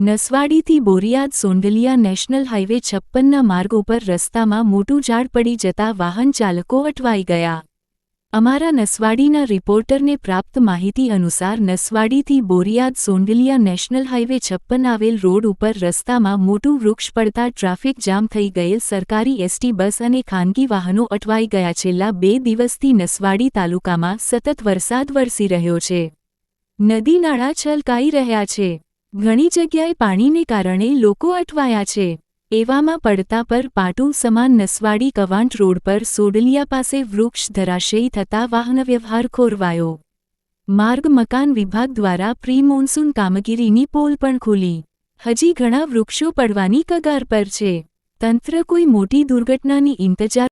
નસવાડીથી Boriyad સોંડલિયા national highway છપ્પનના માર્ગ ઉપર રસ્તામાં મોટું ઝાડ પડી જતા વાહન ચાલકો અટવાઈ ગયા. અમારા નસવાડીના રિપોર્ટરને પ્રાપ્ત માહિતી અનુસાર નસવાડીથી બોરિયાદ સોંડલિયા નેશનલ હાઇવે છપ્પન આવેલ રોડ ઉપર રસ્તામાં મોટું વૃક્ષ પડતા ટ્રાફિક જામ થઈ ગયેલ સરકારી એસટી બસ અને ખાનગી વાહનો અટવાઈ ગયા છેલ્લા બે દિવસથી નસવાડી તાલુકામાં સતત વરસાદ વરસી રહ્યો છે. નદી નાળા છલકાઈ રહ્યા છે. ઘણી જગ્યાએ પાણીને કારણે લોકો અટવાયા છે. એવામાં પડતા પર પાટું સમાન નસવાડી કવાંટ રોડ પર સોડલિયા પાસે વૃક્ષ ધરાશયી થતા વાહનવ્યવહાર ખોરવાયો. માર્ગ મકાન વિભાગ દ્વારા પ્રી મોન્સૂન કામગીરીની પોલ પણ ખુલી. હજી ઘણા વૃક્ષો પડવાની કગાર પર છે. તંત્ર કોઈ મોટી દુર્ઘટનાની ઇંતજાર